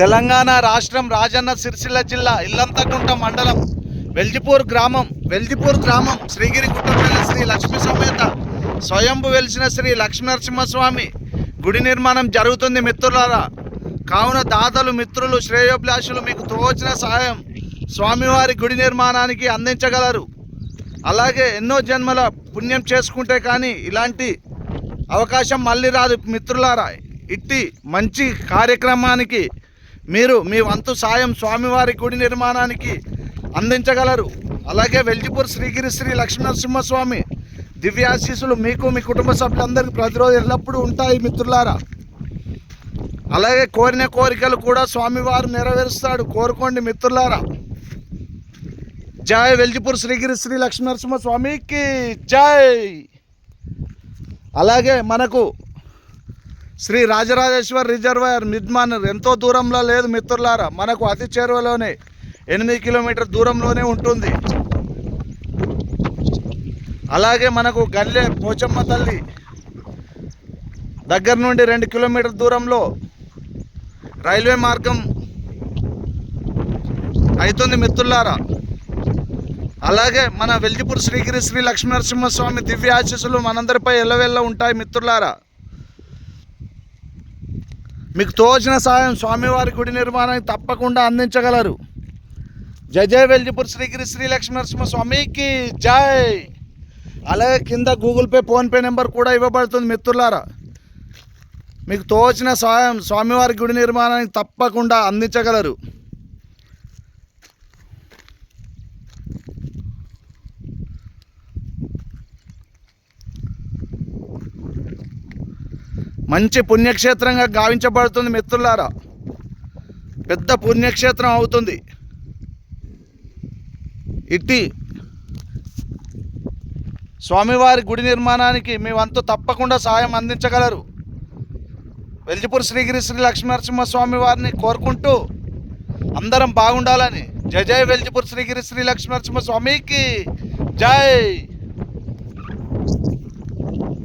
తెలంగాణ రాష్ట్రం రాజన్న సిరిసిల్ల జిల్లా ఇల్లంతకుంట మండలం వెల్జిపూర్ గ్రామం వెల్జిపూర్ గ్రామం శ్రీగిరి గుట్టపల్లి శ్రీ లక్ష్మీ సమేత స్వయంభు వెలిసిన శ్రీ లక్ష్మీనరసింహస్వామి గుడి నిర్మాణం జరుగుతుంది మిత్రులారా. కావున దాతలు మిత్రులు శ్రేయోభిలాషులు మీకు తోచిన సహాయం స్వామివారి గుడి నిర్మాణానికి అందించగలరు. అలాగే ఎన్నో జన్మల పుణ్యం చేసుకుంటే కానీ ఇలాంటి అవకాశం మళ్ళీ రాదు. మిత్రులారా ఇట్టి మంచి కార్యక్రమానికి మీరు మీ వంతు సాయం స్వామివారి గుడి నిర్మాణానికి అందించగలరు. అలాగే వెల్జిపూర్ శ్రీగిరి శ్రీ లక్ష్మీనరసింహస్వామి దివ్యాశీసులు మీకు మీ కుటుంబ సభ్యులందరికీ ప్రతిరోజు ఎల్లప్పుడూ ఉంటాయి మిత్రులారా. అలాగే కోరిన కోరికలు కూడా స్వామివారు నెరవేరుస్తాడు. కోరుకోండి మిత్రులారా. జై వెల్జిపూర్ శ్రీగిరి శ్రీ లక్ష్మీనరసింహ స్వామికి జై. అలాగే మనకు శ్రీ రాజరాజేశ్వర్ రిజర్వాయర్ నిర్మాణం ఎంతో దూరంలో లేదు మిత్రులారా. మనకు అతి చేరువలోనే ఎనిమిది కిలోమీటర్ దూరంలోనే ఉంటుంది. అలాగే మనకు గల్లె పోచమ్మ తల్లి దగ్గర నుండి రెండు కిలోమీటర్ దూరంలో రైల్వే మార్గం అవుతుంది మిత్రులారా. అలాగే మన వెల్జిపూర్ శ్రీగిరి శ్రీ లక్ష్మీనరసింహస్వామి దివ్య ఆశీస్సులు మనందరిపై ఎల్లవెల్ల ఉంటాయి మిత్రులారా. మీకు తోచిన సాయం స్వామివారి గుడి నిర్మాణానికి తప్పకుండా అందించగలరు. జై జై వెల్జిపూర్ శ్రీగిరి శ్రీ లక్ష్మీనరసింహ స్వామికి జై. అలాగే కింద గూగుల్ పే ఫోన్పే నెంబర్ కూడా ఇవ్వబడుతుంది మిత్రులారా. మీకు తోచిన సాయం స్వామివారి గుడి నిర్మాణానికి తప్పకుండా అందించగలరు. మంచి పుణ్యక్షేత్రంగా గావించబడుతుంది మిత్రులారా. పెద్ద పుణ్యక్షేత్రం అవుతుంది. ఇట్టి స్వామివారి గుడి నిర్మాణానికి మీ వంతు తప్పకుండా సహాయం అందించగలరు. వెల్జిపూర్ శ్రీగిరి శ్రీ లక్ష్మీనరసింహ స్వామి వారిని కోరుకుంటూ అందరం బాగుండాలని. జై జై వెల్జిపూర్ శ్రీగిరి శ్రీ లక్ష్మీనరసింహ స్వామికి జై.